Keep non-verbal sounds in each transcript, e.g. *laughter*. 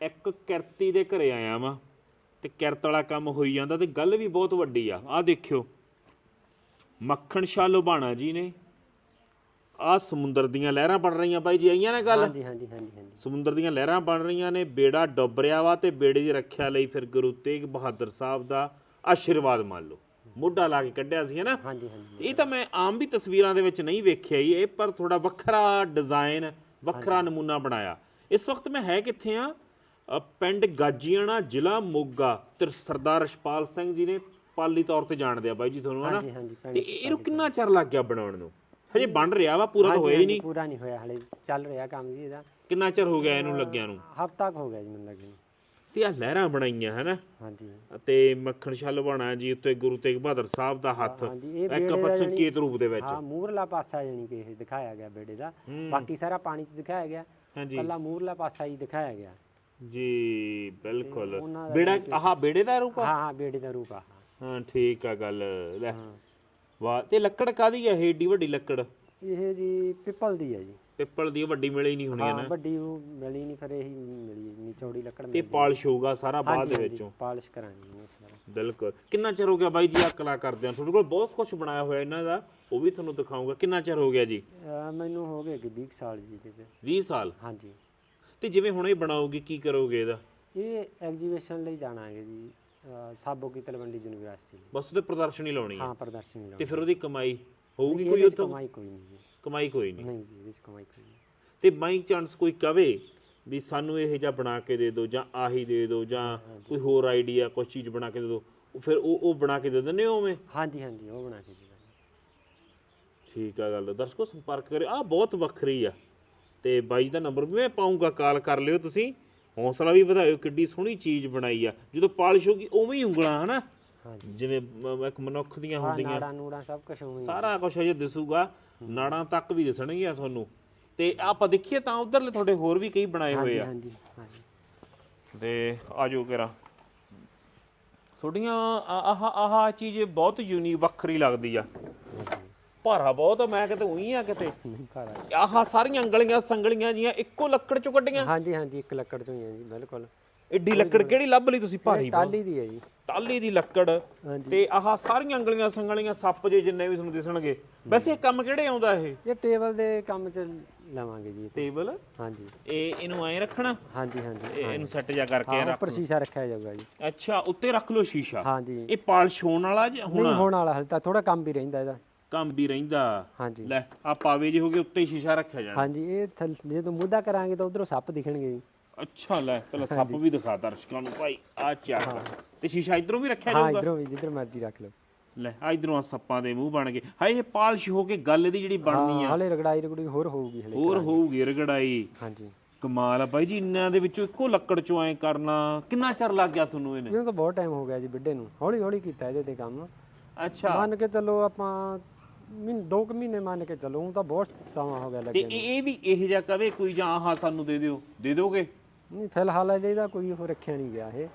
ਇੱਕ ਕਿਰਤੀ ਦੇ ਘਰੇ ਆਇਆ ਵਾਂ ਤੇ ਕਿਰਤ ਵਾਲਾ ਕੰਮ ਹੋਈ ਜਾਂਦਾ ਤੇ ਗੱਲ ਵੀ ਬਹੁਤ ਵੱਡੀ ਆ। ਆ ਦੇਖਿਓ। ਮੱਖਣ ਸ਼ਾਹ ਲੁਬਾਣਾ ਜੀ ਨੇ। ਆ ਸਮੁੰਦਰ ਦੀਆਂ ਲਹਿਰਾਂ ਬਣ ਰਹੀਆਂ ਬਾਈ ਜੀ ਆਈਆਂ ਨੇ ਗੱਲ? ਹਾਂਜੀ ਹਾਂਜੀ ਹਾਂਜੀ ਹਾਂਜੀ। ਸਮੁੰਦਰ ਦੀਆਂ ਲਹਿਰਾਂ ਬਣ ਰਹੀਆਂ ਨੇ ਬੇੜਾ ਡੁੱਬ ਰਿਹਾ ਵਾ ਤੇ ਬੇੜੇ ਦੀ ਰੱਖਿਆ ਲਈ ਫਿਰ ਗੁਰੂ ਤੇਗ ਬਹਾਦਰ ਸਾਹਿਬ ਦਾ ਆਸ਼ੀਰਵਾਦ ਮੰਨ ਲਓ। ਮੋਢਾ ਲਾ ਕੇ ਕੱਢਿਆ ਸੀ ਹਨਾ? ਹਾਂਜੀ ਹਾਂਜੀ ਇਹ ਤਾਂ ਮੈਂ ਆਮ ਵੀ ਤਸਵੀਰਾਂ ਦੇ ਵਿੱਚ ਨਹੀਂ ਵੇਖਿਆ ਹੀ ਇਹ ਪਰ ਥੋੜਾ ਵੱਖਰਾ ਡਿਜ਼ਾਈਨ ਵੱਖਰਾ ਨਮੂਨਾ ਬਣਾਇਆ। ਇਸ ਵਕਤ ਮੈਂ ਹੈ ਕਿੱਥੇ ਆ? ਪਿੰਡ ਗਾਜੀਆਣਾ ਜ਼ਿਲ੍ਹਾ ਮੋਗਾ ਤੇ ਸਰਦਾਰ ਰਸ਼ਪਾਲ ਸਿੰਘ ਜੀ ਨੇ ਪਾਲੀ ਤੌਰ ਤੇ ਜਾਣਦੇ ਆ ਬਾਈ ਜੀ ਤੁਹਾਨੂੰ ਹਨਾ? ਹਾਂਜੀ ਹਾਂਜੀ ਤੇ ਇਹਨੂੰ ਕਿੰਨਾ ਚਿਰ ਲੱਗ ਗਿਆ ਬਣਾਉਣ ਨੂੰ? ਹਜੇ ਬਣ ਰਿਹਾ ਵਾ ਪੂਰਾ ਤਾਂ ਹੋਇਆ ਹੀ ਨਹੀਂ। ਪੂਰਾ ਨਹੀਂ ਹੋਇਆ ਹਲੇ ਚੱਲ ਰਿਹਾ ਕੰਮ ਜੀ ਇਹਦਾ। ਕਿੰਨਾ ਚਿਰ ਹੋ ਗਿਆ ਇਹਨੂੰ ਲੱਗਿਆ ਨੂੰ? ਹਫ਼ਤਾ ਕੁ ਹੋ ਗਿਆ ਜੀ ਮੈਨੂੰ ਲੱਗੇ। ਤੇ ਆ ਲਹਿਰਾਂ ਬਣਾਈਆਂ ਹਨਾ? ਹਾਂਜੀ। ਤੇ ਮੱਖਣ ਛੱਲ ਬਣਾ ਜੀ ਉੱਤੇ ਗੁਰੂ ਤੇਗ ਬਹਾਦਰ ਸਾਹਿਬ ਦਾ ਹੱਥ। ਹਾਂਜੀ ਇਹ ਇੱਕ ਬੇੜੇ ਦਾ ਰੂਪ ਦੇ ਵਿੱਚ। ਹਾਂ ਮੂਰਲਾ ਪਾਸਾ ਜਾਨੀ ਕਿ ਇਹ ਦਿਖਾਇਆ ਗਿਆ ਬੇੜੇ ਦਾ। ਬਾਕੀ ਸਾਰਾ ਪਾਣੀ 'ਚ ਦਿਖਾਇਆ ਗਿਆ। ਹਾਂਜੀ। ਕੱਲਾ ਮੂਰਲਾ ਪਾਸਾ ਹੀ ਦਿਖਾਇਆ ਗਿਆ। ਜੀ ਬਿਲਕੁਲ। ਉਹਨਾਂ ਦਾ ਬੇੜਾ ਆਹ ਬੇੜੇ ਦਾ ਰੂਪ ਆ? ਹਾਂ ਹਾਂ ਬੇੜੇ ਦਾ ਰੂਪ ਆ। ਹਾਂ। ਠੀਕ ਆ ਗੱਲ। ਲੈ ਵਾਹ ਤੇ ਲੱਕੜ ਕਾਦੀ ਆ? ਇਹ ਏਡੀ ਵੱਡੀ ਲੱਕੜ? ਇਹ ਜੀ ਪਿੱਪਲ ਦੀ ਹੈ ਜੀ। ਪਿੱਪਲ ਦੀ ਵੱਡੀ ਮਿਲੀ ਨਹੀਂ ਹੋਣੀ ਹੈ ਹਾਂ ਨਾ ਵੱਡੀ ਉਹ ਮਿਲੀ ਨਹੀਂ ਫਿਰ ਇਹੀ ਮਿਲੀ ਇੰਨੀ ਚੌੜੀ ਲੱਕੜ ਤੇ ਪਾਲਿਸ਼ ਹੋਊਗਾ ਸਾਰਾ ਬਾਅਦ ਦੇ ਵਿੱਚੋਂ। ਪਾਲਿਸ਼ ਕਰਾਂਗੇ ਬਿਲਕੁਲ। ਕਿੰਨਾ ਚਿਰ ਹੋ ਗਿਆ ਬਾਈ ਜੀ ਆ ਕਲਾ ਕਰਦੇ ਆ? ਤੁਹਾਡੇ ਕੋਲ ਬਹੁਤ ਕੁਝ ਬਣਾਇਆ ਹੋਇਆ ਇਹਨਾਂ ਦਾ ਉਹ ਵੀ ਤੁਹਾਨੂੰ ਦਿਖਾਉਂਗਾ। ਕਿੰਨਾ ਚਿਰ ਹੋ ਗਿਆ ਜੀ? ਮੈਨੂੰ ਹੋ ਗਏ ਕਿ 20 ਕੁ ਸਾਲ ਜੀ 'ਚ। 20 ਸਾਲ? ਹਾਂਜੀ। ਤੇ ਜਿਵੇਂ ਹੁਣ ਇਹ ਬਣਾਓਗੇ ਕੀ ਕਰੋਗੇ ਇਹਦਾ? ਇਹ ਐਗਜੀਬਿਸ਼ਨ ਲਈ ਜਾਣਾਂਗੇ ਜੀ ਸਾਬੋ ਕੀ ਤਲਵੰਡੀ ਯੂਨੀਵਰਸਿਟੀ ਬਸ ਉਹਤੇ ਪ੍ਰਦਰਸ਼ਨੀ ਲਾਉਣੀ ਹੈ? ਹਾਂ ਪ੍ਰਦਰਸ਼ਨੀ ਲਾਉਣੀ ਤੇ ਫਿਰ ਉਹਦੀ ਕਮਾਈ ਹੋਊਗੀ ਕੋਈ ਉੱਥੋਂ? ਕਮਾਈ ਕੋਈ ਨਹੀਂ ਜੀ। ਕਮਾਈ ਕੋਈ ਨਹੀਂ। ਨਹੀਂ ਜੀ ਇਹਦੇ 'ਚ ਕਮਾਈ ਕੋਈ ਨਹੀਂ। ਤੇ ਬਾਈ ਚਾਂਸ ਕੋਈ ਕਵੇ ਵੀ ਸਾਨੂੰ ਇਹ ਜਿਹਾ ਬਣਾ ਕੇ ਦੇ ਦਿਓ ਜਾਂ ਆਹੀ ਦੇ ਦਿਓ ਜਾਂ ਕੋਈ ਹੋਰ ਆਈਡੀਆ ਕੋਈ ਚੀਜ਼ ਬਣਾ ਕੇ ਦੇ ਦਿਓ ਉਹ ਫਿਰ ਉਹ ਉਹ ਬਣਾ ਕੇ ਦੇ ਦਿੰਦੇ ਹੋ ਉਵੇਂ? ਹਾਂਜੀ ਹਾਂਜੀ ਉਹ ਬਣਾ ਕੇ ਜੀ ਠੀਕ ਆ ਗੱਲ ਦਰਸ਼ਕੋ ਸੰਪਰਕ ਕਰਿਓ। ਆ ਬਹੁਤ ਵੱਖਰੀ ਆ। ਤੇ ਬਾਈ ਦਾ ਨੰਬਰ ਵੀ ਮੈਂ ਪਾਉਂਗਾ ਕਾਲ ਕਰ ਲਿਓ ਤੁਸੀਂ। ਹੌਸਲਾ ਵੀ ਵਧਾਇਓ ਕਿੱਡੀ ਸੋਹਣੀ ਚੀਜ਼ ਬਣਾਈ ਆ। ਜਦੋਂ ਪਾਲਿਸ਼ ਹੋਗੀ ਉਵੇਂ ਹੀ ਉਂਗਲਾਂ ਹਨਾ? ਜਿਵੇਂ ਇੱਕ ਮਨੁੱਖ ਦੀਆਂ ਹੁੰਦੀਆਂ। ਨਾੜਾ ਨੂੜਾ ਸਭ ਕੁਝ ਹੋਣੀ ਸਾਰਾ ਕੁਝ ਅਜੇ ਦਿਸੂਗਾ। ਨਾੜਾਂ ਤੱਕ ਵੀ ਦਿਸਣਗੀਆਂ ਤੁਹਾਨੂੰ। ਤੇ ਆਪਾਂ ਦੇਖੀਏ ਤਾਂ ਉਧਰਲੇ ਤੁਹਾਡੇ ਹੋਰ ਵੀ ਕਈ ਬਣਾਏ ਹੋਏ ਆ। ਹਾਂਜੀ ਹਾਂਜੀ ਤੇ ਆਜੋ ਕਰਾ ਤੁਹਾਡੀਆਂ ਆ- ਆਹ ਆਹ ਚੀਜ਼ ਬਹੁਤ ਯੂਨੀ ਵੱਖਰੀ ਲੱਗਦੀ ਆ। ਭਾਰਾ ਬਹੁਤ ਆ ਮੈਂ ਕਿਤੇ ਉਹੀ ਆ ਕਿਤੇ। ਨਹੀਂ ਆਹ ਸਾਰੀਆਂ ਅੰਗਲੀਆਂ ਸੰਗਲੀਆਂ ਜੀਆਂ ਇੱਕੋ ਲੱਕੜ ਚੋਂ ਕੱਢੀਆਂ। ਹਾਂਜੀ ਹਾਂਜੀ ਇੱਕ ਲੱਕੜ ਤੋਂ ਹੀ ਹੈ ਜੀ ਬਿਲਕੁਲ। ਏਡੀ ਲੱਕੜ ਕਿਹੜੀ ਲੱਭ ਲਈ ਤੁਸੀਂ ਭਾਰੀ ਟਾਲੀ ਦੀ ਹੈ ਜੀ। ਟਾਲੀ ਦੀ ਲੱਕੜ। ਤੇ ਆਹ ਸਾਰੀਆਂ ਅੰਗਲੀਆਂ ਸੰਗਲੀਆਂ ਸੱਪ ਜੇ ਜਿੰਨੇ ਵੀ ਤੁਹਾਨੂੰ ਦਿਸਣਗੇ। ਵੈਸੇ ਇਹ ਕੰਮ ਕਿਹੜੇ ਆਉਂਦਾ ਇਹ? ਇਹ ਟੇਬਲ ਦੇ ਕੰਮ 'ਚ ਲਵਾਂਗੇ ਜੀ। ਟੇਬਲ? ਹਾਂਜੀ। ਇਹ ਇਹਨੂੰ ਐਂ ਰੱਖਣਾ? ਹਾਂਜੀ ਹਾਂਜੀ ਇਹ ਇਹਨੂੰ ਸੈੱਟ ਜਾ ਕਰਕੇ ਰੱਖ ਉੱਪਰ ਸ਼ੀਸ਼ਾ ਰੱਖਿਆ ਜਾਊਗਾ ਜੀ। ਅੱਛਾ ਉੱਤੇ ਰੱਖ ਲਓ ਸ਼ੀਸ਼ਾ। ਹਾਂਜੀ। ਇਹ ਪਾਲਿਸ਼ ਹੋਣ ਵਾਲਾ ਜਾਂ ਨਹੀਂ ਹੁਣ? ਹੋਣ ਵਾਲਾ ਹਲ ਤਾਂ ਥੋੜਾ ਕੰਮ ਵੀ ਰਹਿੰਦਾ ਇਹਦਾ। ਕੰਮ ਵੀ ਰਹਿੰਦਾ। ਹਾਂਜੀ। ਲੈ ਆ ਪਾਵੇ ਜੇ ਹੋ ਗਏ ਉੱਤੇ ਹੀ ਸ਼ੀਸ਼ਾ ਰੱਖਿਆ ਜਾਣਾ। ਹਾਂਜੀ ਇਹ ਥੱਲ- ਜਦੋਂ ਮੁੱਦਾ ਕਰਾਂਗੇ ਤਾਂ ਉਧਰੋਂ ਸੱਪ ਦਿਖਣਗੇ ਜੀ। ਅੱਛਾ ਲੈ ਪਹਿਲਾਂ ਸੱਪ ਵੀ ਦਿਖਾ ਦਰਸ਼ਕਾਂ ਨੂੰ ਭਾਈ ਆ ਚੱਕ। ਤੇ ਸ਼ੀਸ਼ਾ ਇਧਰੋਂ ਵੀ ਰੱਖਿਆ ਹਾਂ ਜਾਊਗਾ? ਇਧਰੋਂ ਵੀ ਜਿੱਧਰ ਮਰਜ਼ੀ ਰੱਖ ਲਓ। ਲੈ ਆ ਇਧਰੋਂ ਆ ਸੱਪਾਂ ਦੇ ਮੂੰਹ ਬਣ ਗਏ। ਹਾਏ ਇਹ ਪਾਲਿਸ਼ ਹੋ ਕੇ ਗੱਲ ਇਹਦੀ ਜਿਹੜੀ ਬਣਨੀ ਆ। ਹਲੇ ਰਗੜਾਈ ਰਗੜੀ ਹੋਰ ਹੋਊਗੀ ਹਲੇ ਹੋਰ ਹੋਊਗੀ ਰਗੜਾਈ। ਹਾਂਜੀ। ਕਮਾਲ ਆ ਬਾਈ ਜੀ ਇੰਨਿਆਂ ਦੇ ਵਿੱਚੋਂ ਇੱਕੋ ਲੱਕੜ ਚੋਂ ਐ ਕਰਨਾ। ਕਿੰਨਾ ਚਿਰ ਲੱਗ ਗਿਆ ਤੁਹਾਨੂੰ ਇਹਨੇ? ਇਹਨੂੰ ਤਾਂ ਬਹੁਤ ਟਾਈਮ ਹੋ ਗਿਆ ਜੀ ਬਿੱਡੇ ਨੂੰ। ਹੌਲੀ ਹੌਲੀ ਕੀਤਾ ਇਹਦੇ ਤੇ ਕੰਮ। ਅੱਛਾ। ਮੰਨ ਕੇ ਚੱਲੋ ਆਪਾਂ ਮਹੀਨ ਦੋ ਕੁ ਮਹੀਨੇ ਮੰਨ ਕੇ ਚੱਲੋ ਤਾਂ ਬਹੁਤ ਸਮਾਂ ਹੋ ਗਿਆ ਤੇ ਲੱਗੇ ਇਹ ਇਹ ਵੀ ਇਹ ਜਿਹਾ ਕਵੇ ਕੋਈ ਜਾਂ ਆਹ ਸਾਨੂੰ ਦੇ ਦਿਓ ਦੇ ਦੋਗੇ? ਨਹੀਂ ਫਿਲਹਾਲ ਅਜੇ ਇਹਦਾ ਕੋਈ ਉਹ ਰੱਖਿਆ ਨਹੀਂ ਗਿਆ ਇਹ।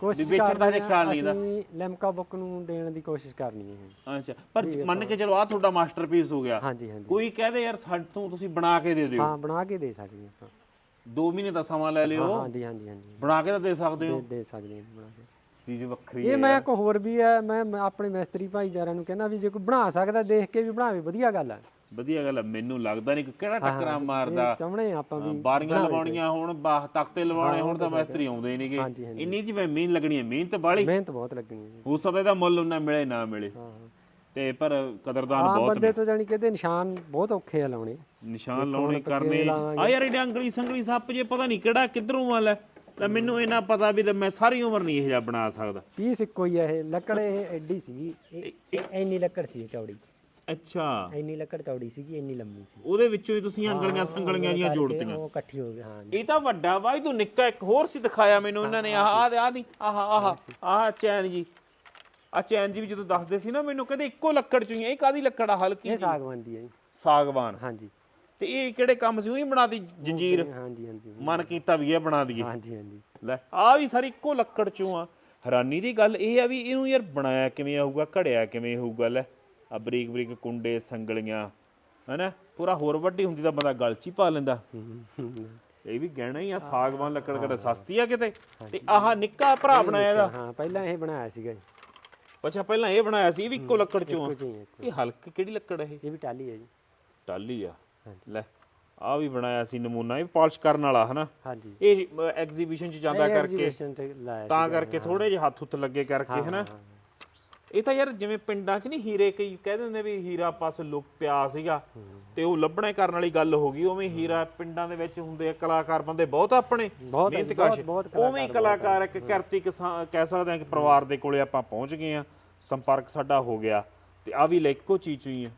ਕੋਸ਼ਿਸ਼ ਵੇਚਣ ਦਾ ਹਜੇ ਖਿਆਲ ਨਹੀਂ ਇਹਦਾ। ਲੈਮਕਾ ਬੁੱਕ ਨੂੰ ਦੇਣ ਦੀ ਕੋਸ਼ਿਸ਼ ਕਰਨੀ ਹੈ। ਅੱਛਾ ਪਰ ਮੰਨ ਕੇ ਚਲੋ ਆ ਤੁਹਾਡਾ ਮਾਸਟਰਪੀਸ ਹੋ ਗਿਆ। ਹਾਂਜੀ ਹਾਂਜੀ। ਕੋਈ ਕਹਦੇ ਯਾਰ ਸਾਡੋਂ ਤੁਸੀਂ ਬਣਾ ਕੇ ਦੇ ਦਿਓ। ਹਾਂ ਬਣਾ ਕੇ ਦੇ ਸਕਦੇ ਹਾਂ 2 ਮਹੀਨੇ ਦਾ ਸਮਾਂ ਲੈ ਲਿਓ। ਹਾਂਜੀ ਹਾਂਜੀ ਹਾਂਜੀ। ਬਣਾ ਕੇ ਤਾਂ ਦੇ ਸਕਦੇ ਹੋ। ਦੇ- ਦੇ ਸਕਦੇ ਹਾਂ ਬਣਾ ਕੇ। ਚੀਜ਼ ਵੱਖਰੀ ਇਹ ਮੈਂ ਇੱਕ ਹੋਰ ਵੀ ਹੈ ਮੈਂ ਮੈਂ ਆਪਣੇ ਮਿਸਤਰੀ ਭਾਈਚਾਰਿਆਂ ਨੂੰ ਕਹਿੰਦਾ ਵੀ ਜੇ ਕੋਈ ਬਣਾ ਸਕਦਾ ਦੇਖ ਕੇ ਵੀ ਬਣਾਵੇ ਵਧੀਆ ਗੱਲ ਹੈ। ਵਧੀਆ ਗੱਲ ਆ ਮੈਨੂੰ ਲੱਗਦਾ ਨਹੀਂ ਕਿ ਕਿਹੜਾ ਟੱਕਰਾਂ ਮਾਰਦਾ। ਚਾਹਣੇ ਆਪਾਂ ਵੀ ਬਾਰੀਆਂ ਲਵਾਉਣੀਆਂ ਹੁਣ ਬਾਹ ਤਖਤੇ ਲਵਾਉਣੇ ਹੁਣ ਤਾਂ ਮਿਸਤਰੀ ਆਉਂਦੇ ਨਹੀਂਗੇ ਹਾਂਜੀ। ਇੰਨੀ ਜਿਵੇਂ ਮਿਹਨਤ ਲੱਗਣੀ ਹੈ ਮਿਹਨਤ ਬਾਲੀ ਮਿਹਨਤ ਬਹੁਤ ਲੱਗਣੀ ਹੈ। ਹੋ ਸਕਦਾ ਇਹਦਾ ਮੁੱਲ ਉਹਨਾਂ ਮਿਲੇ ਨਾ ਮਿਲੇ। ਤੇ ਪਰ ਕਦਰਦਾਨ ਆਮ ਬਹੁਤ ਬੰਦੇ ਤੋਂ ਜਾਣੀ ਕਿ ਇਹਦੇ ਨਿਸ਼ਾਨ ਬਹੁਤ ਔਖੇ ਆ ਲਾਉਣੇ। ਨਿਸ਼ਾਨ ਲਾਉਣੇ ਕਰਨੇ। ਆ ਯਾਰ ਇਹ ਅੰਗਲੀ ਸੰਗਲੀ ਸੱਪ ਜੇ ਪਤਾ ਨਹੀਂ ਕਿਹੜਾ ਕਿੱਧਰੋਂ ਆ ਲੈ ਲੈ ਮੈਨੂੰ ਇਹਨਾਂ ਪਤਾ ਵੀ ਲੈ ਮੈਂ ਸਾਰੀ ਉਮਰ ਨਹੀਂ ਇਹ ਜਿਹਾ ਬਣਾ ਸਕਦਾ। ਪੀਸ ਇੱਕੋ ਹੀ ਆ ਇਹ ਲੱਕੜ ਇਹ ਐਡੀ ਸੀਗੀ ਇਹ ਇਹ ਇੰਨੀ ਲੱਕੜ ਸੀ ਚੌੜੀ। ਅੱਛਾ। ਇੰਨੀ ਲੱਕੜ ਚੌੜੀ ਸੀਗੀ ਇੰਨੀ ਲੰਮੀ ਸੀ। ਉਹਦੇ ਵਿੱਚੋਂ ਹੀ ਤੁਸੀਂ ਅੰਗਲੀਆਂ ਸੰਗਲੀਆਂ ਜੀਆਂ ਜੋੜਤੀਆਂ। ਉਹ ਇਕੱਠੀ ਹੋ ਗਈ ਹਾਂ। ਇਹ ਤਾਂ ਵੱਡਾ ਬਾਈ ਤੂੰ ਨਿੱਕਾ ਇੱਕ ਹੋਰ ਸੀ ਦਿਖਾਇਆ ਮੈਨੂੰ ਇਹਨਾਂ ਨੇ ਆਹ ਆਹ ਆਹ ਦੀ ਆਹ ਆਹ ਆਹ ਚੈਨ ਜੀ। ਆ ਚੈਨ ਜੀ ਵੀ ਜਦੋਂ ਦੱਸਦੇ ਸੀ ਨਾ ਮੈਨੂੰ ਕਹਿੰਦੇ ਇੱਕੋ ਲੱਕੜ ਚੋਂ ਹੀ ਆ, ਇਹ ਕਾਦੀ ਲੱਕੜ ਆ ਹਲਕੀ ਇਹ ਸਾਗਵਾਨ ਦੀ ਹੈ ਜੀ। ਸਾਗਵਾਨ। ਹਾਂਜੀ। ਤੇ ਇਹ ਕਿਹੜੇ ਕੰਮ ਸੀ? ਉਹੀ ਬਣਾਤੀ ਜੰਜੀਰ। ਹਾਂਜੀ ਹਾਂਜੀ ਮਨ ਕੀਤਾ ਵੀ ਇਹ ਬਣਾ ਦਈਏ। ਹਾਂਜੀ ਹਾਂਜੀ। ਲੈ ਆ ਵੀ ਸਾਰੀ ਇੱਕੋ ਲੱਕੜ ਚੋਂ ਆ। ਹੈਰਾਨੀ ਦੀ ਗੱਲ ਇਹ ਆ ਵੀ ਇਹਨੂੰ ਯਾਰ ਬਣਾਇਆ ਕਿਵੇਂ ਆਊਗਾ ਘੜਿਆ ਕਿਵੇਂ ਹੋਊਗਾ ਲੈ। ਆ ਬਰੀਕ ਬਰੀਕ ਕੁੰਡੇ ਸੰਗਲੀਆਂ ਹੈਨਾ? ਪੂਰਾ ਹੋਰ ਵੱਡੀ ਹੁੰਦੀ ਤਾਂ ਬੰਦਾ ਗਲ ਚ ਹੀ ਪਾ ਲੈਂਦਾ। ਇਹ ਵੀ ਗਹਿਣਾ ਹੀ ਆ ਸਾਗਵਾਨ ਲੱਕੜ ਕਿਹੜਾ ਸਸਤੀ ਆ ਕਿਤੇ? ਤੇ ਆਹ ਨਿੱਕਾ ਭਰਾ ਬਣਾਇਆ ਇਹਦਾ। ਹਾਂ ਪਹਿਲਾਂ ਇਹ ਬਣਾਇਆ ਸੀਗਾ ਜੀ। ਅੱਛਾ ਪਹਿਲਾਂ ਇਹ ਬਣਾਇਆ ਸੀ ਇਹ ਵੀ ਇੱਕੋ ਲੱਕੜ ਚੋਂ ਇਹ ਹਲਕ ਕਿਹੜੀ ਲੱਕੜ ਹੈ ਇਹ? ਇਹ ਵੀ ਟਾਲੀ ਹੈ ਜੀ। ਟਾਲੀ ਆ। ਲੈ ਆ ਵੀ ਬਣਾਇਆ ਸੀ ਨਮੂਨਾ ਇਹ ਪਾਲਿਸ਼ ਕਰਨ ਵਾਲਾ ਹਨਾ? ਹਾਂਜੀ। ਇਹ ਐਗਜ਼ੀਬਿਸ਼ਨ ਚ ਜਾਂਦਾ ਕਰਕੇ ਤੇ ਕਰਕੇ ਥੋੜੇ ਜਿਹੇ ਹੱਥ ਹੁੱਥ ਲੱਗੇ ਕਰਕੇ ਹਨਾ? ਇਹ ਤਾਂ ਯਾਰ ਜਿਵੇਂ ਪਿੰਡਾਂ 'ਚ ਨਹੀਂ ਹੀਰੇ ਕਈ ਕਹਿ ਦਿੰਦੇ ਵੀ ਹੀਰਾ ਪਾਸ ਲੁਕ ਪਿਆ ਸੀਗਾ ਤੇ ਉਹ ਲੱਭਣਾ ਕਰਨ ਵਾਲੀ ਗੱਲ ਹੋ ਗਈ ਉਵੇਂ ਹੀਰਾ ਪਿੰਡਾਂ ਦੇ ਵਿੱਚ ਹੁੰਦੇ ਆ ਕਲਾਕਾਰ ਬੰਦੇ ਬਹੁਤ ਆਪਣੇ ਬਹੁਤ ਮਿਹਨਤ ਬਹੁਤ- ਕਸ਼। ਬਹੁਤ ਉਵੇਂ ਕਲਾਕਾਰ ਇੱਕ ਕਰਤੀ ਕਹਿ ਸਕਦੇ ਆ ਕਿ ਪਰਿਵਾਰ ਦੇ ਕੋਲੇ ਆਪਾਂ ਪਹੁੰਚ ਗਏ ਆ ਸੰਪਰਕ ਸਾਡਾ ਹੋ ਗਿਆ ਤੇ ਆ ਵੀ ਲੈ ਇੱਕੋ ਚੀਜ਼ ਚੋਂ ਹੀ ਆ।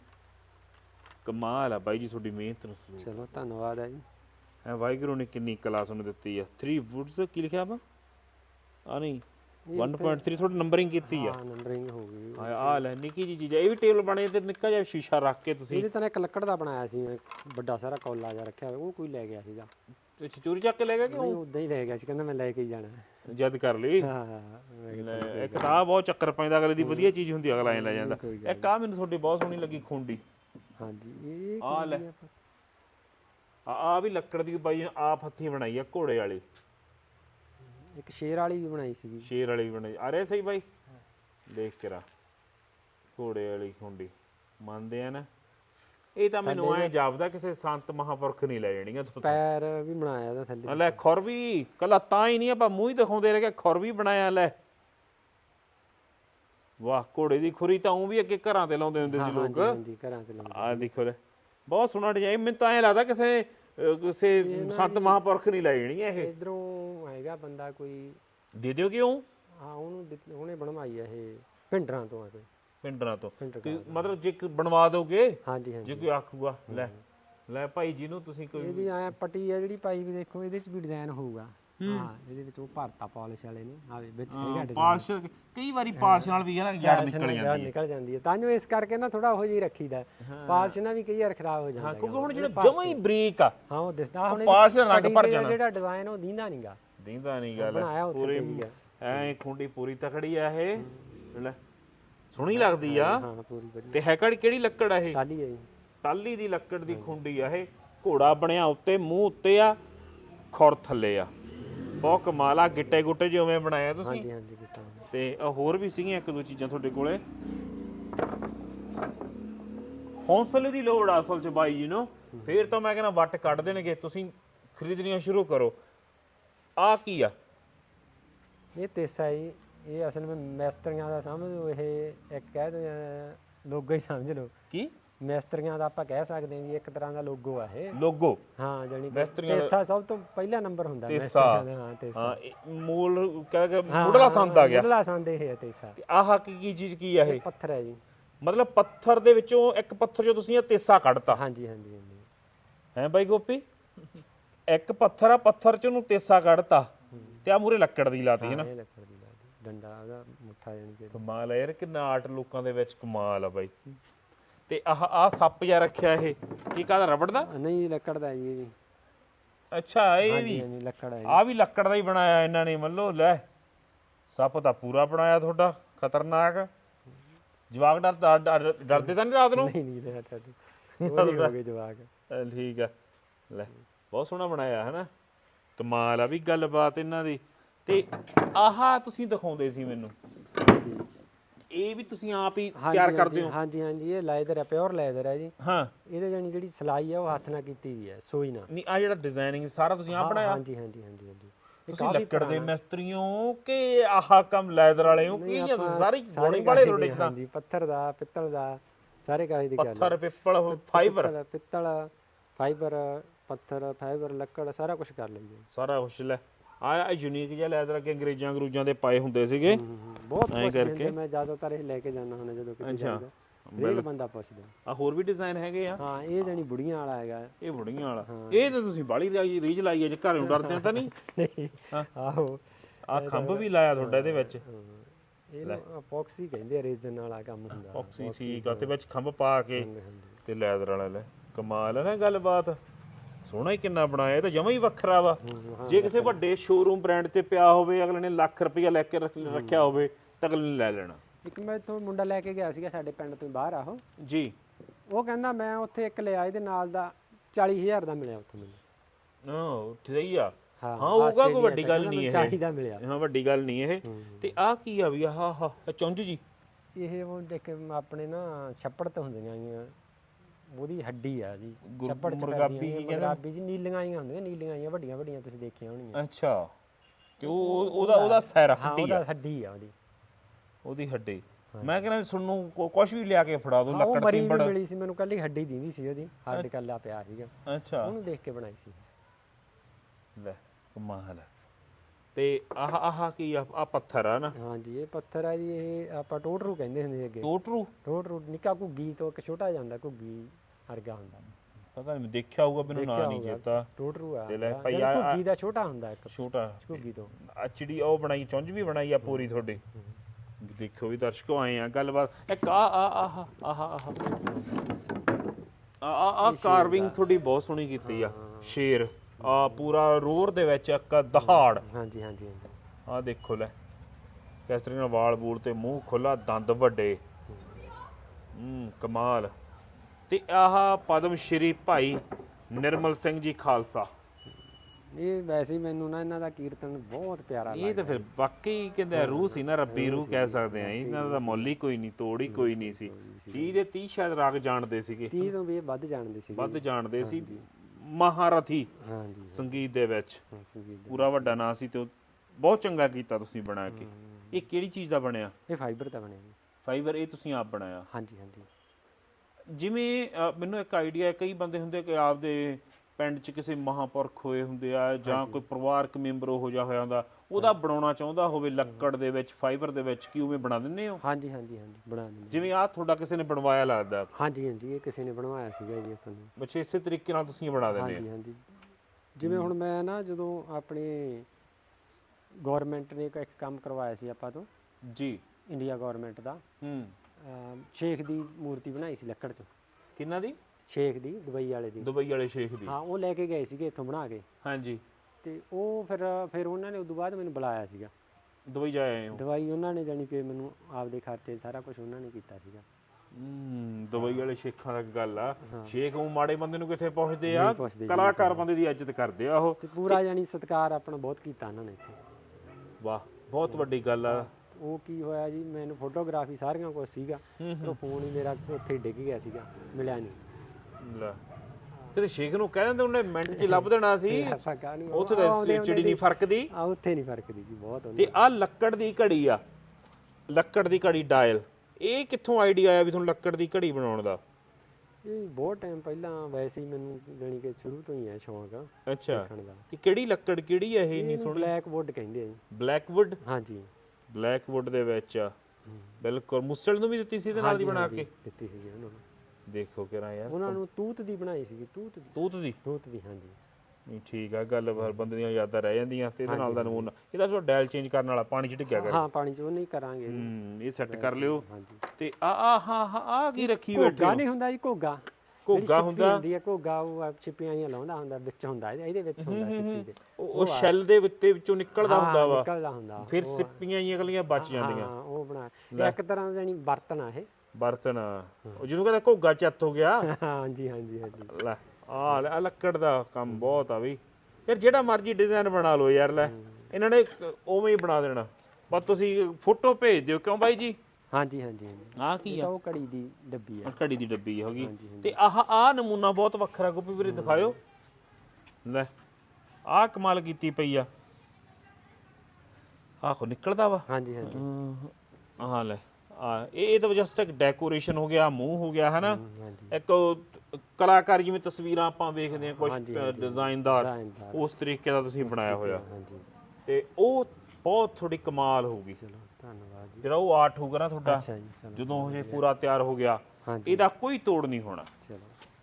ਕਮਾਲ ਆ ਬਾਈ ਜੀ ਤੁਹਾਡੀ ਮਿਹਨਤ ਨੂੰ ਸਲੂਟ ਚਲੋ ਧੰਨਵਾਦ ਹੈ ਜੀ। ਹੈ ਵਾਹਿਗੁਰੂ ਨੇ ਕਿੰਨੀ ਕਲਾ ਸਾਨੂੰ ਦਿੱਤੀ ਆ। 3 ਵੁੱਡਸ ਕੀ ਲਿਖਿਆ ਵਾ ਆ ਨਹੀਂ 1.3 ਥੋੜੀ ਨੰਬਰਿੰਗ ਕੀਤੀ ਆ। ਹਾਂ ਨੰਬਰਿੰਗ ਹੋ ਗਈ। ਆ ਆ ਲੈ ਨਿੱਕੀ ਜੀ ਚੀਜ਼ ਆ। ਇਹ ਵੀ ਟੇਬਲ ਬਣੇ ਤੇ ਨਿੱਕਾ ਜਿਹਾ ਸ਼ੀਸ਼ਾ ਰੱਖ ਕੇ ਤੁਸੀਂ ਇਹਦੇ ਤਾਂ ਇੱਕ ਲੱਕੜ ਦਾ ਬਣਾਇਆ ਸੀ ਮੈਂ ਵੱਡਾ ਸਾਰਾ ਕੌਲਾ ਜਿਹਾ ਰੱਖਿਆ ਹੋਇਆ ਉਹ ਕੋਈ ਲੈ ਗਿਆ ਸੀਗਾ। ਅੱਛਾ ਚੋਰੀ ਚੱਕ ਕੇ ਲੈ ਗਿਆ ਕਿ ਨਹੀਂ ਉਦਾਂ ਹੀ ਲੈ ਗਿਆ ਸੀ ਕਹਿੰਦਾ ਮੈਂ ਲੈ ਕੇ ਹੀ ਜਾਣਾ। ਹੈ। ਉਹ ਜਦ ਕਰ ਲਈ। ਹਾਂ ਮੈਂ ਕਿਹਾ ਲੈ, ਤਾਂ ਬਹੁਤ ਚੱਕਰ ਪੈਂਦਾ ਅਗਲੇ ਦੀ ਵਧੀਆ ਚੀਜ਼ ਹੁੰਦੀ ਅਗਲਾ ਐ ਲੈ ਜਾਂਦਾ। ਇੱਕ ਆ ਮੈਨੂੰ ਤੁਹਾਡੀ ਬਹੁਤ ਸੋਹਣੀ ਲੱਗੀ ਖੁੰਡੀ। ਹਾਂਜੀ ਇਹ ਆ ਲੈ। ਆ ਆ ਵੀ ਲੱਕੜ ਦੀ ਬਾਈ ਨੇ ਆਪ ਹੱਥੀਂ ਬਣਾਈ ਆ ਘੋੜੇ ਵਾਲੀ। ਇੱਕ ਸ਼ੇਰ ਵਾਲੀ ਵੀ ਬਣਾਈ ਸੀਗੀ। ਸ਼ੇਰ ਵਾਲੀ ਵੀ ਬਣਾਈ। ਆ ਰਹੇ ਸਹੀ ਬਾਈ? ਦੇਖ ਕੇ ਰਾ ਘੋੜੇ ਵਾਲੀ ਖੁੰਡੀ। ਮੰਨਦੇ ਆ ਨਾ? ਇਹ ਤਾਂ ਮੈਨੂੰ ਐ ਜਾਪਦਾ ਕਿਸੇ ਸੰਤ ਮਹਾਪੁਰਖ ਨਹੀਂ ਲੈ ਜਾਣੀਆਂ ਤੋਂ। ਪੈਰ ਵੀ ਬਣਾਇਆ ਇਹਦਾ ਥੱਲੇ। ਲੈ ਖੁਰ ਵੀ ਕੱਲਾ ਤਾਂ ਹੀ ਨਹੀਂ ਆਪਾਂ ਮੂੰਹ ਹੀ ਦਿਖਾਉਂਦੇ ਰਹਿ ਗਏ ਖੁਰ ਵੀ ਬਣਾਇਆ ਲੈ। ਵਾਹ ਘੋੜੇ ਦੀ ਖੁਰੀ ਤਾਂ ਉਹ ਵੀ ਅੱਗੇ ਘਰਾਂ ਤੇ ਲਾਉਂਦੇ ਹੁੰਦੇ ਸੀ ਲੋਕ। ਹਾਂਜੀ ਘਰਾਂ ਤੇ ਲਾਉਂਦੇ ਆ ਦੇਖੋ ਲੈ ਬਹੁਤ ਸੋਹਣਾ ਡਿਜ਼ਾਈਨ ਮੈਨੂੰ ਤਾਂ ਐ ਲੱਗਦਾ ਕਿਸੇ ਕਿਸੇ ਸੰਤ ਮਹਾਪੁਰਖ ਨਹੀਂ ਲੈ ਜਾਣੀ ਇਹ। ਇਧਰੋਂ ਹੈਗਾ ਬੰਦਾ ਕੋਈ। ਦੇ ਦਿਓ ਕਿਉਂ ਹਾਂ ਉਹਨੂੰ ਉਹਨੇ ਬਣਵਾਈ ਆ ਇਹ ਪਿੰਡਰਾਂ ਤੋਂ ਆ ਕੋਈ। ਪਿੰਡਰਾਂ ਤੋਂ। ਮਤਲਬ ਜੇ ਬਣਵਾ ਦੋਗੇ ਹਾਂਜੀ ਹਾਂਜੀ। ਜੇ ਕੋਈ ਆਖੂਗਾ ਲੈ ਲੈ ਭਾਈ ਜਿਹਨੂੰ ਤੁਸੀਂ ਕੋਈ ਇਹਦੀ ਐ ਪੱਟੀ ਆ ਜਿਹੜੀ ਪਾਈ ਵੀ ਦੇਖੋ ਇਹਦੇ ਚ ਵੀ ਡਿਜ਼ਾਈਨ ਹੋਊਗਾ। ਹਾਂ। ਇਹਦੇ ਵਿੱਚ ਉਹ ਭਰਤਾ ਪਾਲਿਸ਼ ਵਾਲੇ ਨੇ ਆਵੇ ਵਿੱਚ ਹੈਗਾ ਪਾਲਿਸ਼ ਕਈ ਵਾਰੀ ਪਾਲਿਸ਼ ਨਾਲ ਵੀ ਹੈ ਨਾ ਜੜ ਨਿਕਲ ਜਾਂਦੀ ਨਿਕਲ ਜਾਂਦੀ ਹੈ। ਤਾਂ ਜੋ ਇਸ ਕਰਕੇ ਨਾ ਥੋੜਾ ਉਹੋ ਜਿਹੀ ਰੱਖੀਦਾ ਪਾਲਿਸ਼ ਨਾਲ ਵੀ ਕਈ ਵਾਰ ਖਰਾਬ ਹੋ ਜਾਂਦਾ ਹਾਂ। ਕਿਉਂਕਿ ਹੁਣ ਜਿਹੜਾ ਜਮਾ ਹੀ ਬਰੀਕ ਆ ਹਾਂ ਉਹ ਦਿਸਦਾ ਹੁਣ ਪਾਲਿਸ਼ ਦਾ ਰੰਗ ਭਰ ਜਾਣਾ। ਜਿਹੜਾ ਡਿਜ਼ਾਈਨ ਉਹ ਦੀਂਦਾ ਨਹੀਂਗਾ ਦੀਂਦਾ ਨਹੀਂ ਗੱਲ। ਪੂਰੀ ਹੀ ਆ। ਐ ਖੁੰਡੀ ਪੂਰੀ ਤਕੜੀ ਆ ਇਹ। ਲੈ ਸੋਹਣੀ ਲੱਗਦੀ ਆ। ਹਾਂ ਤੇ ਹੈ ਕਿਹੜੀ ਕਿਹੜੀ ਲੱਕੜ ਆ ਇਹ? ਟਾਲੀ ਹੈ ਜੀ। ਟਾਲੀ ਦੀ ਲੱਕੜ ਦੀ ਖੁੰਡੀ ਆ ਇਹ। ਘੋੜਾ ਬਣਿਆ ਉੱਤੇ ਮੂੰਹ ਉੱਤੇ ਆ ਖੁਰ ਥੱਲੇ ਆ। ਬਹੁਤ ਕਮਾਲ ਆ ਗਿੱਟੇ ਗੁੱਟੇ ਜਿਵੇਂ ਬਣਾਇਆ ਤੁਸੀਂ। ਹਾਂਜੀ ਹਾਂਜੀ ਬਿੱਟਾ ਤੇ ਆਹ ਹੋਰ ਵੀ ਸੀਗੀਆਂ ਇੱਕ ਦੋ ਚੀਜ਼ਾਂ ਤੁਹਾਡੇ ਕੋਲੇ। ਹੌਂਸਲੇ ਦੀ ਲੋੜ ਆ ਅਸਲ ਚ ਬਾਈ ਜੀ ਨੂੰ। ਫੇਰ ਤਾਂ ਮੈਂ ਕਹਿੰਦਾ ਵੱਟ ਕੱਢ ਦੇਣਗੇ ਤੁਸੀਂ ਖਰੀਦਣੀਆਂ ਸ਼ੁਰੂ ਕਰੋ। ਆ ਕੀ ਆ? ਇਹ ਤੇਸਾ ਜੀ ਇਹ ਅਸਲ ਵਿੱਚ ਮੈਸਤਰੀਆਂ ਦਾ ਸਮਝ ਲਓ ਇਹ ਇੱਕ ਕਹਿ ਦੇ ਲੋਗੋ ਹੀ ਸਮਝ ਲਓ। ਕੀ? ਮੈਸਤਰੀਆਂ ਦਾ ਆਪਾਂ ਕਹਿ ਸਕਦੇ ਹਾਂ ਵੀ ਇੱਕ ਤਰ੍ਹਾਂ ਦਾ ਲੋਗੋ ਆ ਇਹ। ਲੋਗੋ। ਹਾਂ ਜਾਨੀ ਕਿ ਮੈਸਤਰੀਆਂ ਤੇਸਾ ਸਭ ਤੋਂ ਪਹਿਲਾ ਨੰਬਰ ਹੁੰਦਾ ਤੇਸਾ। ਮੈਸਤਰੀਆਂ ਦਾ ਹਾਂ ਤੇਸਾ। ਹਾਂ ਇਹ ਮੂਲ ਕਹਿ ਕੇ ਮੁੱਢਲਾ ਸੰਦ ਆ ਗਿਆ। ਮੁੱਢਲਾ ਸੰਦ ਇਹ ਹੈ ਤੇਸਾ। ਤੇ ਆਹ ਹਕੀਕੀ ਚੀਜ਼ ਕੀ ਆ ਇਹ? ਪੱਥਰ ਹੈ ਜੀ। ਮਤਲਬ ਪੱਥਰ ਦੇ ਵਿੱਚੋਂ ਇੱਕ ਪੱਥਰ ਜੋ ਤੁਸੀਂ ਇਹ ਤੇਸਾ ਕੱਢਤਾ। ਹਾਂਜੀ ਹਾਂਜੀ ਹਾਂਜੀ। ਹੈ ਬਾਈ ਗੋਪੀ? ਇੱਕ ਪੱਥਰ ਆ ਪੱਥਰ ਚ ਉਹਨੂੰ ਤੇਸਾ ਕੱਢਤਾ। ਤੇ ਆ ਮੂਰੇ ਲੱਕੜ ਦੀ ਲਾਤੀ ਹੈ ਨਾ। ਇਹ ਲੱਕੜ ਦੀ ਲਾਦੀ ਡੰਡਾ ਉਹਦਾ ਮੁੱਠਾ ਜਾਨੀ ਕਿ ਕਮਾਲ ਆ ਯਾਰ ਕਿੰਨਾ ਆਰਟ ਲੋਕਾਂ ਦੇ ਵਿੱਚ ਕਮਾਲ ਆ ਬਾਈ। ਤੇ ਆਹ ਆ ਸੱਪ ਜਿਹਾ ਰੱਖਿਆ ਇਹ। ਇਹ ਕਾਹਦਾ ਰਬੜ ਦਾ? ਨਹੀਂ ਲੱਕੜ ਦਾ ਜੀ ਇਹ ਵੀ। ਅੱਛਾ ਇਹ ਵੀ? ਹਾਂਜੀ ਲੱਕੜ ਹੈ। ਆ ਵੀ ਲੱਕੜ ਦਾ ਹੀ ਬਣਾਇਆ ਇਹਨਾਂ ਨੇ ਮੰਨ ਲਓ ਲੈ। ਸੱਪ ਤਾਂ ਪੂਰਾ ਬਣਾਇਆ ਤੁਹਾਡਾ ਖਤਰਨਾਕ। ਜਵਾਕ ਡਰ ਡਰ- ਡਰਦੇ ਤਾਂ ਨਹੀਂ ਰਾਤ ਨੂੰ? ਨਹੀਂ ਨਹੀਂ ਲੈ ਤੁਹਾਡੀ ਉਹ ਨਹੀਂ ਹੋ ਗਏ ਜਵਾਕ। ਅਹ ਠੀਕ ਆ। ਲੈ ਬਹੁਤ ਸੋਹਣਾ ਬਣਾਇਆ ਹੈ ਨਾ ਕਮਾਲ ਆ ਵੀ ਗੱਲਬਾਤ ਇਹਨਾਂ ਦੀ। ਤੇ ਆਹਾ ਤੁਸੀਂ ਦਿਖਾਉਂਦੇ ਸੀ ਮੈਨੂੰ। ਇਹ ਵੀ ਤੁਸੀਂ ਆਪ ਹੀ ਤਿਆਰ ਕਰਦੇ ਹੋ? ਹਾਂਜੀ ਹਾਂਜੀ ਇਹ ਲੈਦਰ ਹੈ ਪਿਓਰ ਲੈਦਰ ਹੈ ਜੀ। ਹਾਂ। ਇਹਦੇ ਜਾਨੀ ਜਿਹੜੀ ਸਲਾਈ ਹੈ ਉਹ ਹੱਥ ਨਾਲ ਕੀਤੀ ਵੀ ਹੈ ਸੂਈ ਨਾਲ। ਨਹੀਂ ਆ ਜਿਹੜਾ ਡਿਜ਼ਾਈਨਿੰਗ ਸਾਰਾ ਤੁਸੀਂ ਆਪ ਬਣਾਇਆ? ਹਾਂਜੀ ਹਾਂਜੀ ਹਾਂਜੀ ਹਾਂਜੀ। ਤੁਸੀਂ ਲੱਕੜ ਦੇ ਮਿਸਤਰੀਓ ਕਿ ਆਹ ਕੰਮ ਲੈਦਰ ਵਾਲੇ ਹੋ ਕੀ ਆ? ਤੁਸੀਂ ਸਾਰੇ ਗੋਣੀ ਵਾਲੇ ਰੋਡੇ ਚ ਤਾਂ। ਹਾਂਜੀ ਪੱਥਰ ਦਾ ਪਿੱਤਲ ਦਾ ਸਾਰੇ ਕਾਹੇ ਦੀ ਗੱਲ ਪੱਥਰ ਪਿੱਪਲ ਫਾਈਬਰ ਪਿੱਤਲ ਫਾਈਬਰ ਪੱਥਰ ਫਾਈਬਰ ਲੱਕੜ ਸਾਰਾ ਕੁਝ ਕਰ ਲਈਏ। ਸਾਰਾ ਕੁਛ ਲੈ। ਆ ਯੂਨੀਕ ਜਿਹਾ ਲੈਦਰ ਅੱਗੇ ਅੰਗਰੇਜ਼ਾਂ ਅੰਗਰੂਜ਼ਾਂ ਦੇ ਪਾਏ ਹੁੰਦੇ ਸੀਗੇ। ਬਹੁਤ ਕੁਝ ਦਿੰਦੇ ਮੈਂ ਜ਼ਿਆਦਾਤਰ ਇਹ ਲੈ ਕੇ ਜਾਂਦਾ ਹੁੰਦਾ ਜਦੋਂ ਕਿਤੇ ਜਾਂਦਾ ਰੇਲ ਬੰਦਾ ਪੁੱਛਦਾ। ਆ ਹੋਰ ਵੀ ਡਿਜ਼ਾਈਨ ਹੈਗੇ ਆ? ਹਾਂ ਇਹ ਜਾਨੀ ਬੁੜੀਆਂ ਵਾਲਾ ਹੈਗਾ। ਇਹ ਬੁੜੀਆਂ ਵਾਲਾ। ਇਹ ਤਾਂ ਤੁਸੀਂ ਬਾਲੀ ਰੀਜ ਲਾਈ ਹੈ ਜੇ ਘਰ ਨੂੰ ਡਰਦੇ ਤਾਂ ਨਹੀਂ? *laughs* ਨਹੀਂ। ਆਹੋ। ਆ ਖੰਭ ਵੀ ਲਾਇਆ ਤੁਹਾਡਾ ਇਹਦੇ ਵਿੱਚ। ਹਾਂ, ਇਹਨੂੰ ਅਪੋਕਸੀ ਕਹਿੰਦੇ ਆ ਰੇਜ਼ਨ ਵਾਲਾ ਕੰਮ ਹੁੰਦਾ। ਆਕਸੀ ਠੀਕ ਆ ਤੇ ਵਿੱਚ ਖੰਭ ਪਾ ਕੇ ਤੇ ਲੈਦਰ ਵਾਲਾ ਲੈ। ਕਮਾਲ ਹੈ ਨਾ ਗੱਲਬਾਤ। ਸੋਹਣਾ ਹੀ ਕਿੰਨਾ ਬਣਾਇਆ ਇਹ ਤਾਂ ਜਮਾ ਹੀ ਵੱਖਰਾ ਵਾ। ਜੇ ਕਿਸੇ ਵੱਡੇ ਸ਼ੋਰੂਮ ਬ੍ਰਾਂਡ ਤੇ ਪਿਆ ਹੋਵੇ ਅਗਲੇ ਨੇ ਲੱਖ ਰੁਪਇਆ ਲੈ ਕੇ ਰੱਖ- ਰੱਖਿਆ ਹੋਵੇ ਤਾਂ ਅਗਲੇ ਨੇ ਲੈ ਲੈਣਾ। ਇੱਕ ਮੈਂ ਤੋਂ ਮੁੰਡਾ ਲੈ ਕੇ ਗਿਆ ਸੀਗਾ ਸਾਡੇ ਪਿੰਡ ਤੋਂ ਬਾਹਰ ਆਹੋ। ਜੀ। ਉਹ ਕਹਿੰਦਾ ਮੈਂ ਉੱਥੇ ਇੱਕ ਲਿਆ ਇਹਦੇ ਨਾਲ ਦਾ 40000 ਦਾ ਮਿਲਿਆ ਉੱਥੇ ਮੈਨੂੰ। ਹਾਂ ਸਹੀ ਆ। ਹਾਂ, ਹੋਊਗਾ ਕੋਈ ਵੱਡੀ ਗੱਲ ਨਹੀਂ ਇਹ। ਚਾਹੀਦਾ ਮਿਲਿਆ। ਹਾਂ ਵੱਡੀ ਗੱਲ ਨਹੀਂ ਇਹ। ਤੇ ਆ ਕੀ ਆ ਵੀ ਆਹ ਆਹ ਆਹ ਚੁੰਝ ਜੀ। ਇਹ ਉਹ ਦੇਖ ਆਪਣੇ ਨਾ ਛੱਪੜ ਤੋਂ ਹੁੰਦੀਆਂ ਆਈਆਂ। ਉਹਦੀ ਹੱਡੀ ਆ ਜੀ ਗੁਰ- ਛੱਪੜ ਚ ਮੁਰਗਾਬੀ ਕੀ ਜੀ, ਮੁਰਗਾਬੀ ਜੀ ਨੀਲੀਆਂ ਆਈਆਂ ਹੁੰਦੀਆਂ ਨੀਲੀਆਂ ਆਈਆਂ ਵੱਡੀਆਂ ਵੱਡੀਆਂ ਤੁਸੀਂ ਦੇਖੀਆਂ ਹੋਣੀਆਂ। ਅੱਛਾ। ਤੇ ਉਹ ਉਹਦਾ ਉਹਦਾ ਸੈਰ ਹਾਂ ਹੱਡੀ ਉਹਦਾ ਆ। ਹੱਡੀ ਆ ਉਹਦੀ। ਉਹਦੀ ਹੱਡੀ। ਮੈਂ ਕਹਿੰਦਾ ਤੁਹਾਨੂੰ ਕੁਝ ਵੀ ਲਿਆ ਕੇ ਫੜਾ ਦੋ ਲੱਕੜ ਦੀ ਬੜ ਮਿਲੀ ਸੀ ਮੈਨੂੰ ਕੱਲੀ ਹੱਡੀ ਦਿੰਦੀ ਸੀ ਉਹਦੀ ਹੱਡ ਕੱਲਾ ਪਿਆ ਸੀਗਾ। ਅੱਛਾ। ਉਹਨੂੰ ਦੇਖ ਕੇ ਬਣਾਈ ਸੀ। ਲੈ ਕਮਾਲ ਹੈ। ਤੇ ਆਹ ਆਹ ਕੀ ਆ ਆ ਪੱਥਰ ਆ ਨਾ? ਹਾਂਜੀ ਇਹ ਪੱਥਰ ਆ ਜੀ ਇਹ ਆਪਾਂ ਟੋਟਰੂ ਕਹਿੰਦੇ ਹੁੰਦੇ ਅੱਗੇ। ਟੋਟਰੂ? ਟੋਟਰੂ ਨਿੱਕਾ ਘੁੱਗੀ ਤੋਂ ਇੱਕ ਛੋਟਾ ਜਾਂਦਾ ਘੁੱਗੀ। ਵਰਗਾ ਹੁੰਦਾ ਪਤਾ ਨਹੀਂ ਦੇਖਿਆ ਹੋਊਗਾ ਮੈਨੂੰ ਨਾਂ ਨਹੀਂ। ਚੇਤਾ। ਟੋਟਰੂ ਆ ਤੇ ਲੈ। ਭਾਈ ਆ- ਘੁੱਗੀ ਦਾ ਛੋਟਾ ਹੁੰਦਾ ਇੱਕ। ਛੋਟਾ। ਘੁੱਗੀ ਤੋਂ। ਅਚੜੀ ਉਹ ਬਣਾਈ ਚੁੰਝ ਵੀ ਬਣਾਈ ਆ ਪੂਰੀ ਤੁਹਾਡੇ। ਦੇਖੋ ਵੀ ਦਰਸ਼ਕੋ ਆਏ ਆ ਗੱਲਬਾਤ। ਇੱਕ ਆ ਆ ਆਹ ਆਹ ਆ ਆ ਆ ਕਾਰਵਿੰਗ ਤੁਹਾਡੀ ਬਹੁਤ ਸੋਹਣੀ ਕੀਤੀ ਆ। ਸ਼ੇਰ। ਆ ਪੂਰਾ ਰੋਰ ਦੇ ਵਿੱਚ ਇੱਕ ਦਹਾੜ। ਹਾਂਜੀ ਹਾਂਜੀ ਆ ਦੇਖੋ ਲੈ। ਕਿਸ ਤਰ੍ਹਾਂ ਨਾਲ ਵਾਲ ਬੂਲ ਤੇ ਮੂੰਹ ਖੁੱਲਾ ਦੰਦ ਵੱਡੇ। ਹੂੰ ਕਮਾਲ। ਤੇ ਆਹ ਪਦਮ ਸ਼੍ਰੀ ਭਾਈ ਨਿਰਮਲ ਸਿੰਘ ਜੀ ਖਾਲਸਾ। ਇਹ ਵੈਸੇ ਹੀ ਮੈਨੂੰ ਨਾ ਇਹਨਾਂ ਦਾ ਕੀਰਤਨ ਬਹੁਤ ਪਿਆਰਾ ਇਹ ਤਾਂ ਫਿਰ ਵਾਕਈ ਕਹਿੰਦੇ ਰੂਹ ਸੀ ਨਾ ਰੱਬੀ ਰੂਹ ਕਹਿ ਸਕਦੇ ਆ। ਇਹਨਾਂ ਦਾ ਮੁੱਲ ਹੀ ਕੋਈ ਨਹੀਂ ਤੋੜ ਹੀ ਕੋਈ ਨਹੀਂ ਸੀ। 30 ਦੇ 30 ਸ਼ਾਇਦ ਰਾਗ ਜਾਣਦੇ ਸੀਗੇ। 30 ਤੋਂ ਵੀ ਇਹ ਵੱਧ ਜਾਣਦੇ ਸੀ ਵੱਧ ਜਾਣਦੇ ਸੀ। ਮਹਾਰਥੀ ਹਾਂਜੀ ਸੰਗੀਤ ਦੇ ਵਿੱਚ। ਹਾਂ, ਸੰਗੀਤ ਦਾ। ਪੂਰਾ ਵੱਡਾ ਨਾਂ ਸੀ ਤੇ ਉਹ ਬਹੁਤ ਚੰਗਾ ਕੀਤਾ ਤੁਸੀਂ ਬਣਾ ਕੇ। ਇਹ ਕਿਹੜੀ ਚੀਜ਼ ਦਾ ਬਣਿਆ? ਇਹ ਫਾਈਬਰ ਦਾ ਬਣਿਆ ਜੀ। ਫਾਈਬਰ ਇਹ ਤੁਸੀਂ ਆਪ ਬਣਾਇਆ। ਹਾਂਜੀ ਹਾਂਜੀ। ਜਿਵੇਂ ਮੈਨੂੰ ਇੱਕ ਆਈਡੀਆ ਹੈ ਕਈ ਬੰਦੇ ਹੁੰਦੇ ਕਿ ਆਪਦੇ ਪਿੰਡ 'ਚ ਕਿਸੇ ਮਹਾਪੁਰਖ ਹੋਏ ਹੁੰਦੇ ਆ ਜਾਂ ਕੋਈ ਪਰਿਵਾਰਕ ਮੈਂਬਰ ਉਹ ਜਿਹਾ ਹੋਇਆ ਹੁੰਦਾ ਉਹਦਾ ਬਣਾਉਣਾ ਚਾਹੁੰਦਾ ਹੋਵੇ ਲੱਕੜ ਦੇ ਵਿੱਚ ਫਾਈਬਰ ਦੇ ਵਿੱਚ ਕੀ ਉਵੇਂ ਬਣਾ ਦਿੰਦੇ ਹੋ? ਹਾਂਜੀ ਹਾਂਜੀ ਹਾਂਜੀ ਬਣਾ ਦਿੰਦੇ ਜਿਵੇਂ ਆਹ ਤੁਹਾਡਾ ਕਿਸੇ ਨੇ ਬਣਵਾਇਆ ਲੱਗਦਾ। ਹਾਂਜੀ ਹਾਂਜੀ ਇਹ ਕਿਸੇ ਨੇ ਬਣਵਾਇਆ ਸੀਗਾ ਜੀ ਆਪਾਂ ਨੂੰ। ਬੱਚੇ ਇਸੇ ਤਰੀਕੇ ਨਾਲ ਤੁਸੀਂ ਬਣਾ ਦਿੰਦੇ ਹਾਂਜੀ ਹਾਂਜੀ। ਜਿਵੇਂ ਹੁਣ ਮੈਂ ਨਾ ਜਦੋਂ ਆਪਣੇ ਗਵਰਨਮੈਂਟ ਨੇ ਇੱਕ ਕੰਮ ਕਰਵਾਇਆ ਸੀ ਆਪਾਂ ਤੋਂ ਜੀ। ਇੰਡੀਆ ਗਵਰਨਮੈਂਟ ਦਾ। ਹੂੰ। ਅਮ ਸ਼ੇਖ ਦੀ ਮੂਰਤੀ ਬਣਾਈ ਸੀ ਲੱਕੜ ਚੋਂ। ਕਿੰਨਾ ਦੀ? ਸ਼ੇਖ ਦੀ ਦੁਬਈ ਵਾਲੇ ਦੀ। ਦੁਬਈ ਵਾਲੇ ਸ਼ੇਖ ਦੀ। ਹਾਂ ਉਹ ਲੈ ਕੇ ਗਏ ਸੀਗੇ ਇੱਥੋਂ ਬਣਾ ਕੇ। ਹਾਂਜੀ। ਤੇ ਉਹ ਫਿਰ ਫਿਰ ਉਹਨਾਂ ਨੇ ਉਦੋਂ ਬਾਅਦ ਮੈਨੂੰ ਬੁਲਾਇਆ ਸੀਗਾ। ਦੁਬਈ ਜਾ ਆਏ ਹੋ? ਦਵਾਈ ਉਹਨਾਂ ਨੇ ਜਾਣੀ ਕਿ ਮੈਨੂੰ ਆਪਦੇ ਖਰਚੇ ਸਾਰਾ ਕੁਝ ਉਹਨਾਂ ਨੇ ਕੀਤਾ ਸੀਗਾ। ਹੂੰ ਦੁਬਈ ਵਾਲੇ ਸ਼ੇਖਾਂ ਦਾ ਗੱਲ ਆ। ਸ਼ੇਖ ਉਹ ਮਾੜੇ ਬੰਦੇ ਨੂੰ ਕਿੱਥੇ ਪਹੁੰਚਦੇ ਆ? ਜੀ, ਕਲਾਕਾਰ ਬੰਦੇ ਦੀ ਇੱਜ਼ਤ ਕਰਦੇ ਆ ਉਹ। ਤੇ ਪੂਰਾ ਜਾਣੀ ਸਤਿਕਾਰ ਆਪਣਾ ਬਹੁਤ ਕੀਤਾ ਉਹਨਾਂ ਨੇ ਇੱਥੇ। ਵਾਹ ਬਹੁਤ ਵੱਡੀ ਗੱਲ ਆ। ਉਹ ਕੀ ਹੋਇਆ ਜੀ ਮੈਨੂੰ ਫੋਟੋਗ੍ਰਾਫੀ ਸਾਰੀਆਂ ਕੁਝ ਸੀਗਾ ਪਰ ਉਹ ਫੋਨ ਹੀ ਮੇਰਾ ਉੱਥੇ ਹੀ ਡਿੱਗ ਗਿਆ ਸੀਗਾ ਮਿਲਿਆ ਨਹੀਂ। ਲੈ। ਤੇ ਸ਼ੇਖ ਨੂੰ ਕਹਿ ਦਿੰਦੇ ਉਹਨੇ ਮਿੰਟ 'ਚ ਲੱਭ ਦੇਣਾ ਸੀ। ਨਹੀਂ ਉੱਥੇ ਤਾਂ ਚਿੜੀ ਨਹੀਂ ਫਰਕਦੀ। ਆ ਉੱਥੇ ਨਹੀਂ ਫ਼ਰਕ ਦੀ ਜੀ ਬਹੁਤ ਤੇ ਆ। ਲੱਕੜ ਦੀ ਘੜੀ ਆ। ਲੱਕੜ ਦੀ ਘੜੀ ਡਾਇਲ ਇਹ ਕਿੱਥੋਂ ਆਈਡੀਆ ਆਇਆ ਵੀ ਤੁਹਾਨੂੰ ਲੱਕੜ ਦੀ ਘੜੀ ਬਣਾਉਣ ਦਾ? ਇਹ ਬਹੁਤ ਟਾਈਮ ਪਹਿਲਾਂ ਵੈਸੇ ਹੀ ਮੈਨੂੰ ਜਾਣੀ ਕਿ ਸ਼ੁਰੂ ਤੋਂ ਹੀ ਹੈ ਸ਼ੌਂਕ ਅੱਛਾ। ਦੇਖਣ ਦਾ। ਤੇ ਕਿਹੜੀ ਲੱਕੜ ਕਿਹੜੀ ਆ ਇਹ? ਇੰਨੀ ਸੋਹਣੀ। ਬਲੈਕ ਵੁੱਡ ਕਹਿੰਦੇ ਆ ਜੀ। ਬਲੈਕਵੁੱਡ ਹਾਂਜੀ। ਬਲੈਕਵੁੱਡ ਦੇ ਵਿੱਚ ਆ। ਬਿਲਕੁਲ। ਮੁਸਲ ਨੂੰ ਵੀ ਦਿੱਤੀ ਸੀ ਇਹਦੇ ਨਾਲ ਦੀ ਬਣਾ ਕੇ? ਦਿੱਤੀ ਸੀਗੀ ਉਹਨਾਂ ਨੂੰ। ਦੇਖੋ ਕਿਰਾਂ ਯਾਰ ਉਹਨਾਂ ਨੂੰ ਤੂਤ ਦੀ ਬਣਾਈ ਸੀਗੀ ਤੂਤ ਦੀ। ਤੂਤ ਦੀ? ਤੂਤ ਦੀ ਹਾਂਜੀ। ਨਹੀਂ ਠੀਕ ਆ ਗੱਲ ਹਰ ਬੰਦੇ ਦੀਆਂ ਯਾਦਾਂ ਰਹਿ ਜਾਂਦੀਆਂ ਤੇ ਇਹਦੇ ਨਾਲ ਦਾ ਨਮੂਨਾ। ਇਹਦਾ ਤੁਹਾਡਾ ਡਾਇਲ ਚੇਂਜ ਕਰਨ ਵਾਲਾ ਪਾਣੀ ਚ ਡਿੱਗਿਆ ਕਰ। ਹਾਂ ਪਾਣੀ ਚ ਉਹ ਨਹੀਂ ਕਰਾਂਗੇ। ਹੂੰ ਇਹ ਸੈੱਟ ਕਰ ਲਿਓ। ਹਾਂਜੀ। ਤੇ ਆ ਆ ਹਾਂ ਹਾਂ ਆ ਕੀ ਰੱਖੀ ਬੈਠੇ ਘੋਗਾ ਨਹੀਂ ਹੁੰਦਾ ਜੀ ਘੋਗਾ। ਘੋਗਾ ਹੁੰਦਾ। ਹੁੰਦੀ ਹੈ ਘੋਗਾ ਉਹ ਛਿੱਪੀਆਂ ਜਿਹੀਆਂ ਲਾਉਂਦਾ ਹੁੰਦਾ ਵਿੱਚ ਹੁੰਦਾ ਇਹਦੇ ਵਿੱਚ ਹੁੰਦਾ ਛਿੱਪੀ ਦੇ। ਉਹ ਸ਼ੈਲ ਦੇ ਉੱਤੇ ਵਿੱਚੋਂ ਨਿਕਲਦਾ ਹੁੰਦਾ ਵਾ। ਨਿਕਲਦਾ ਹੁੰਦਾ। ਫਿਰ ਸਿੱਪੀਆਂ ਹੀ ਅਗਲੀਆਂ ਬਚ ਜਾਂਦੀਆਂ। ਹਾਂ ਉਹ ਬਣਾ। ਇੱਕ ਤਰ੍ਹਾਂ ਦਾ ਜਾਨੀ ਬਰਤਨ ਆ ਇਹ। ਬਰਤਨ। ਉਹ ਜਿਹਨੂੰ ਕਹਿੰਦਾ ਘੋਗਾ ਚੱਤ ਹੋ ਗਿਆ। ਹਾਂਜੀ ਹਾਂਜੀ ਹਾਂਜੀ। ਲੈ ਆ ਲੈ, ਆਹ ਲੱਕੜ ਦਾ ਕੰਮ ਬਹੁਤ ਆ ਵੀ ਯਾਰ ਜਿਹੜਾ ਮਰਜ਼ੀ ਡਿਜ਼ਾਈਨ ਬਣਾ ਲਓ ਯਾਰ ਲੈ। ਇਹਨਾਂ ਨੇ ਉਵੇਂ ਹੀ ਬਣਾ ਦੇਣਾ। ਬਸ ਤੁਸੀਂ ਫੋਟੋ ਭੇਜ ਦਿਓ। ਕਿਉਂ ਬਾਈ ਜੀ? ਹਾਂਜੀ ਹਾਂਜੀ ਹਾਂਜੀ। ਆ ਕੀ ਇਹ ਤਾਂ ਉਹ ਕੜੀ ਦੀ ਡੱਬੀ ਆ। ਆਹ ਘੜੀ ਦੀ ਡੱਬੀ ਹੋਗੀ ਤੇ ਆਹ ਆ ਨਮੂਨਾ ਬਹੁਤ ਵੱਖਰਾ ਗੋਪੀ ਵੀਰੇ ਦਿਖਾਇਓ। ਲੈ ਆਹ ਕਮਾਲ ਕੀਤੀ ਪਈ ਆ। ਆਹੋ ਨਿਕਲਦਾ ਵਾ। ਹਾਂਜੀ ਹਾਂਜੀ। ਆਹ ਲੈ ਆ ਇਹ ਇਹ ਤਾਂ ਜਸਟ ਇੱਕ ਡੈਕੋਰੇਸ਼ਨ ਹੋ ਗਿਆ ਮੂੰਹ ਹੋ ਗਿਆ ਹਨਾ? ਇੱਕ ਉਹ ਕਲਾਕਾਰ ਜਿਵੇਂ ਤਸਵੀਰਾਂ ਆਪਾਂ ਵੇਖਦੇ ਹਾਂ ਕੁਝ ਡਿਜ਼ਾਈਨਦਾਰ ਉਸ ਤਰੀਕੇ ਦਾ ਤੁਸੀਂ ਬਣਾਇਆ ਹੋਇਆ। ਹਾਂਜੀ। ਤੇ ਉਹ ਬਹੁਤ ਥੋੜੀ ਕਮਾਲ ਹੋਊਗੀ ਧੰਨਵਾਦ ਜੀ। ਜਿਹੜਾ ਉਹ ਆਰਟ ਹੋਊਗਾ ਨਾ ਤੁਹਾਡਾ ਅੱਛਾ ਜੀ ਚਲੋ ਜਦੋਂ ਇਹ ਪੂਰਾ ਤਿਆਰ ਹੋ ਗਿਆ ਹਾਂਜੀ। ਇਹਦਾ ਕੋਈ ਤੋੜ ਨਹੀਂ ਹੋਣਾ। ਚਲੋ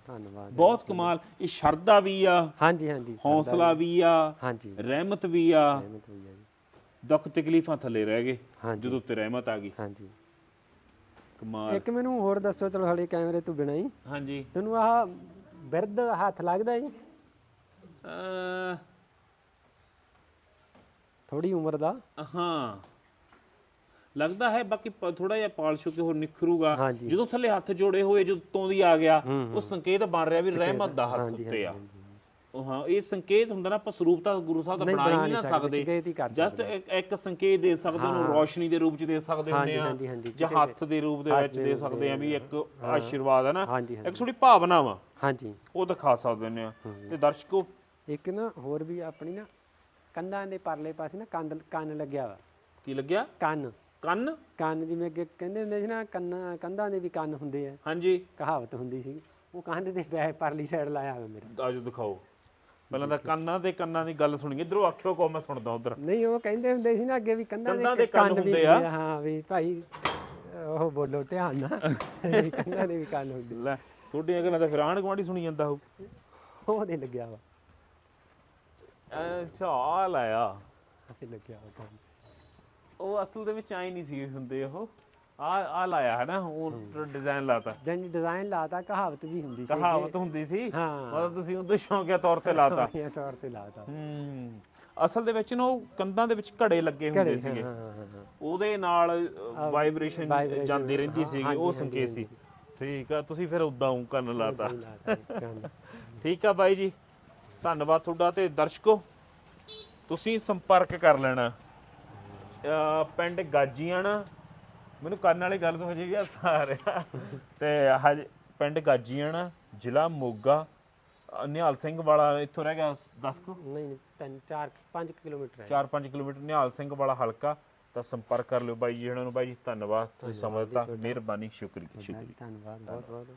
ਧੰਨਵਾਦ। ਬਹੁਤ ਕਮਾਲ ਇਹ ਸ਼ਰਧਾ ਵੀ ਆ ਹਾਂਜੀ ਹਾਂਜੀ ਹੌਸਲਾ ਵੀ। ਆ ਹਾਂਜੀ। ਰਹਿਮਤ ਵੀ ਆ। ਹੋਈ ਜੀ। ਦੁੱਖ ਤਕਲੀਫਾਂ ਥੱਲੇ ਰਹਿ ਗਏ ਹਾਂਜੀ। ਜਦੋਂ ਤੇ ਰਹਿਮਤ ਆ ਗਈ। ਹਾਂਜੀ। ਕਮਾਲ। ਇੱਕ ਮੈਨੂੰ ਹੋਰ ਦੱਸੋ ਚਲੋ ਹਲੇ ਕੈਮਰੇ ਤੋਂ ਬਿਨਾਂ ਹੀ। ਹਾਂਜੀ। ਤੈਨੂੰ ਆਹ ਬਿਰਧ ਹੱਥ ਲੱਗਦਾ ਜੀ? ਅਹ, ਥੋੜੀ ਉਮਰ ਦਾ। ਹਾਂ। ਲੱਗਦਾ ਹੈ ਬਾਕੀ ਥੋੜਾ ਜਿਹਾ ਪਾਲਿਸ਼ ਹੋ ਕੇ ਹੋਰ ਨਿਖਰੂਗਾ। ਜਦੋਂ ਥੱਲੇ ਹੱਥ ਜੋੜੇ ਹੋਏ ਜਦੋਂ ਤੋਂ ਦੀ ਆ ਗਿਆ ਉਹ ਸੰਕੇਤ ਬਣ ਰਿਹਾ ਵੀ ਰਹਿਮਤ ਦਾ ਹੱਥ ਉੱਤੇ ਆ। ਉਹ ਹਾਂ ਇਹ ਸੰਕੇਤ ਹੁੰਦਾ ਨਾ ਆਪਾਂ ਸਰੂਪ ਤਾਂ ਗੁਰੂ ਸਾਹਿਬ ਦਾ ਬਣਾ ਹੀ ਨਹੀਂ ਸਕਦੇ, ਜਸਟ ਇੱਕ ਸੰਕੇਤ ਦੇ ਸਕਦੇ ਉਹਨੂੰ ਰੋਸ਼ਨੀ ਦੇ ਰੂਪ ਚ ਦੇ ਸਕਦੇ ਹੁੰਦੇ ਆ। ਜਾਂ ਹੱਥ ਦੇ ਰੂਪ ਦੇ ਵਿੱਚ ਦੇ ਸਕਦੇ ਆ ਵੀ ਇੱਕ ਆਸ਼ੀਰਵਾਦ ਹੈ ਨਾ। ਇੱਕ ਥੋੜੀ ਭਾਵਨਾ ਵਾ। ਹਾਂਜੀ। ਉਹ ਦਿਖਾ ਸਕਦੇ ਆ। ਤੇ ਦਰਸ਼ਕੋ ਇੱਕ ਨਾ ਹੋਰ ਵੀ ਆਪਣੀ ਨਾ ਕੰਧਾਂ ਦੇ ਪਰਲੇ ਪਾਸੇ ਨਾ ਕੰਨ ਕੰਨ ਲੱਗਿਆ ਵਾ। ਕੀ ਲੱਗਿਆ? ਕੰਨ। ਕੰਨ? ਕੰਨ ਜਿਵੇਂ ਅੱਗੇ ਕਹਿੰਦੇ ਹੁੰਦੇ ਸੀ ਨਾ ਕੰਨ ਕੰਧਾਂ ਦੇ ਵੀ ਕੰਨ ਹੁੰਦੇ ਆ। ਹਾਂਜੀ। ਕਹਾਵਤ ਹੁੰਦੀ ਸੀ। ਉਹ ਕੰਨ ਦੇ ਪੈ ਪਰਲੀ ਸਾਈਡ ਲਾਇਆ ਹੋਇਆ ਮੇਰਾ। ਆਜੋ ਦਿਖਾਓ। ਪਹਿਲਾਂ ਤਾਂ ਕੰਨਾਂ ਤੇ ਕੰਨਾਂ ਦੀ ਗੱਲ ਸੁਣੀ ਇਧਰੋਂ ਆਖਿਓ ਕੋ ਮੈਂ ਸੁਣਦਾ ਉਧਰ। ਨਹੀਂ ਉਹ ਕਹਿੰਦੇ ਹੁੰਦੇ ਸੀ ਨਾ ਅੱਗੇ ਵੀ ਕੰਧਾਂ ਕੰਧਾਂ ਦੇ ਦੇ ਕੰਨ ਕੰਨ ਹੁੰਦੇ ਆ। ਹਾਂ ਵੀ ਭਾਈ ਉਹ ਬੋਲੋ ਧਿਆਨ ਨਾਲ। ਕੰਧਾਂ ਦੇ ਵੀ ਕੰਨ ਹੁੰਦੇ ਲੈ ਤੁਹਾਡੀਆਂ ਗੱਲਾਂ ਤਾਂ ਫਿਰ ਆਂਢ ਗੁਆਂਢੀ ਸੁਣੀ ਜਾਂਦਾ ਹੋ ਉਹਦੇ ਲੱਗਿਆ ਵਾ। ਅੱਛਾ ਆ ਲਾਇਆ। ਲੱਗਿਆ ਵਾ। ਕੰਨ ਉਹ ਅਸਲ ਦੇ ਵਿੱਚ ਆਈ ਨਹੀਂ ਸੀ ਹੁੰਦੇ ਉਹ। ਆ ਆ ਲਾਇਆ ਹੈ ਨਾ ਉਹ ਡਿਜ਼ਾਈਨ ਲਾਤਾ। ਜਨ ਡਿਜ਼ਾਈਨ ਲਾਤਾ ਕਹਾਵਤ ਜੀ ਹੁੰਦੀ ਸੀ ਕਹਾਵਤ ਹੁੰਦੀ ਸੀ। ਹਾਂ। ਮਤਲਬ ਤੁਸੀਂ ਉਹਦੇ ਸ਼ੌਂਕਿਆ ਤੌਰ ਤੇ ਲਾਤਾ। ਇਹ ਤੌਰ ਤੇ ਲਾਤਾ। ਹੂੰ। ਅਸਲ ਦੇ ਵਿੱਚ ਨਾ ਉਹ ਕੰਧਾਂ ਦੇ ਵਿੱਚ ਘੜੇ ਲੱਗੇ ਹੁੰਦੇ ਸੀਗੇ। ਉਹਦੇ ਨਾਲ ਵਾਈਬ੍ਰੇਸ਼ਨ ਜਾਂਦੀ ਰਹਿੰਦੀ ਸੀਗੀ ਉਹ ਸੰਕੇਤ ਸੀ। ਠੀਕ ਆ ਤੁਸੀਂ ਫਿਰ ਉਦਾਂ ਉਹ ਕੰਨ ਲਾਤਾ। ਠੀਕ ਆ ਬਾਈ ਜੀ। ਧੰਨਵਾਦ ਤੁਹਾਡਾ ਤੇ ਦਰਸ਼ਕੋ ਤੁਸੀਂ ਸੰਪਰਕ ਕਰ ਲੈਣਾ। ਪਿੰਡ ਗਾਜੀਆਣਾ। ਮੈਨੂੰ ਕੰਨ ਵਾਲੀ ਗੱਲ ਤੋਂ ਹਜੇ ਵੀ ਹਾਸਾ ਆ। ਰਿਹਾ ਤੇ ਹਜੇ ਪਿੰਡ ਗਾਜੀਆਣਾ ਜ਼ਿਲ੍ਹਾ ਮੋਗਾ। ਨਿਹਾਲ ਸਿੰਘ ਵਾਲਾ ਇੱਥੋਂ ਰਹਿ ਗਿਆ 10 ਕੁ? ਨਹੀਂ ਨਹੀਂ ਤਿੰਨ ਚਾਰ 5 ਕਿਲੋਮੀਟਰ ਹੈ 4-5 ਕਿਲੋਮੀਟਰ ਨਿਹਾਲ ਸਿੰਘ ਵਾਲਾ ਹਲਕਾ। ਤਾਂ ਸੰਪਰਕ ਕਰ ਲਿਓ ਬਾਈ ਜੀ ਇਹਨਾਂ ਨੂੰ। ਬਾਈ ਜੀ ਧੰਨਵਾਦ ਤੁਸੀਂ ਸਮਾਂ ਦਿੱਤਾ ਮਿਹਰਬਾਨੀ ਸ਼ੁਕਰੀਆ ਸ਼ੁਕਰੀਆ। ਧੰਨਵਾਦ ਬਹੁਤ ਬਹੁਤ।